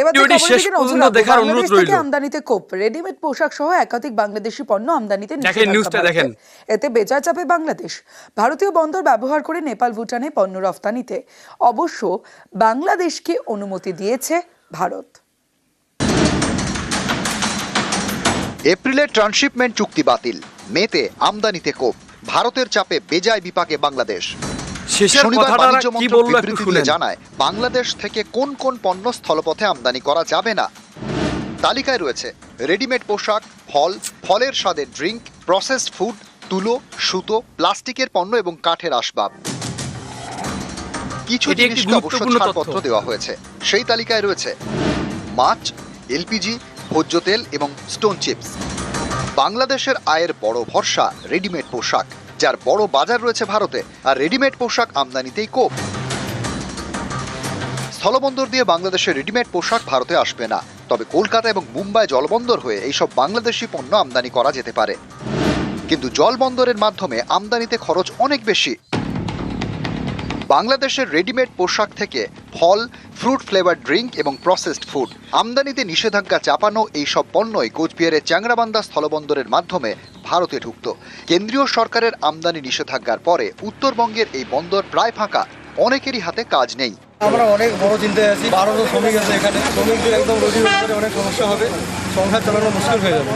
এবার ভিডিওটি খবরের শেষ দিকে নজর পর্যন্ত রাখব। দেখার বাংলাদেশ অনুরোধ থেকে রইল। আমদানিতে কোপ রেডিমেড পোশাক সহ একাধিক বাংলাদেশি পণ্য আমদানিতে দেখেন, নিউজটা দেখেন। এতে বেচার চাপে বাংলাদেশ ভারতীয় বন্দর ব্যবহার করে নেপাল ভুটানে পণ্য রফতানিতে অবশ্য বাংলাদেশকে অনুমতি দিয়েছে ভারত এপ্রিলে ট্রান্সশিপমেন্ট চুক্তি বাতিল মেতে আমদানিতে কোপ ভারতের চাপে বেজায় বিপাকে বাংলাদেশ শেষের শনিবার কথাটা বাণিজ্য কি মন্ত্রক বলল একটু বিবৃতি শুনেন জানায় বাংলাদেশ থেকে কোন কোন পণ্য স্থলপথে আমদানি করা যাবে না। তালিকায় রয়েছে রেডিমেড পোশাক ফল ফলের স্বাদের ড্রিঙ্ক প্রসেসড ফুড তুলো সুতো প্লাস্টিকের পণ্য এবং কাঠের আসবাব। কিছু জিনিসকে অবশ্য ছাড়পত্র দেওয়া হয়েছে। সেই তালিকায় রয়েছে মাছ এলপিজি ভোজ্য তেল এবং স্টোন চিপস বাংলাদেশের আয়ের বড় ভরসা রেডিমেড পোশাক। যার বড় বাজার রয়েছে ভারতে আর রেডিমেড পোশাক আমদানিতেই কোপ। স্থলবন্দর দিয়ে বাংলাদেশের রেডিমেড পোশাক ভারতে আসবে না। তবে কলকাতা এবং মুম্বাই জলবন্দর হয়ে এইসব বাংলাদেশি পণ্য আমদানি করা যেতে পারে। কিন্তু জলবন্দরের মাধ্যমে আমদানিতে খরচ অনেক বেশি। বাংলাদেশের রেডিমেড পোশাক থেকে ফল, ফ্রুট ফ্লেভার ড্রিঙ্ক এবং প্রসেসড ফুড, আমদানিতে নিষেধাজ্ঞা চাপানো এই সব পণ্যই কোচবিহারের চ্যাংরাবান্ধা স্থলবন্দরের মাধ্যমে ভারতে ঢুকত। কেন্দ্রীয় সরকারের আমদানি নিষেধাজ্ঞার পরে উত্তরবঙ্গের এই বন্দর প্রায় ফাঁকা। অনেকেরই হাতে কাজ নেই। আমরা অনেক বড় চিন্তায় আছি। বারোশো শ্রমিক আছে এখানে। শ্রমিকদের একদম রোজি রোজগারে অনেক সমস্যা হবে। সংসার চালানো মুশকিল হয়ে যাবে।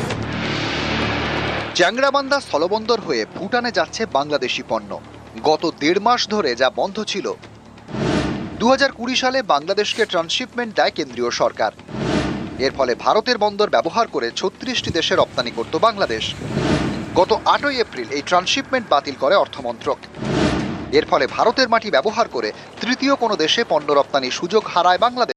চ্যাংরাবান্ধা স্থলবন্দর হয়ে ভুটানে যাচ্ছে বাংলাদেশি পণ্য। গত দেড় মাস ধরে যা বন্ধ ছিল। দু হাজার কুড়ি সালে বাংলাদেশকে ট্রান্সশিপমেন্ট দেয় কেন্দ্রীয় সরকার। এর ফলে ভারতের বন্দর ব্যবহার করে ছত্রিশটি দেশে রপ্তানি করত বাংলাদেশ। গত আটই এপ্রিল এই ট্রান্সশিপমেন্ট বাতিল করে অর্থমন্ত্রক। এর ফলে ভারতের মাটি ব্যবহার করে তৃতীয় কোনো দেশে পণ্য রপ্তানির সুযোগ হারায় বাংলাদেশ।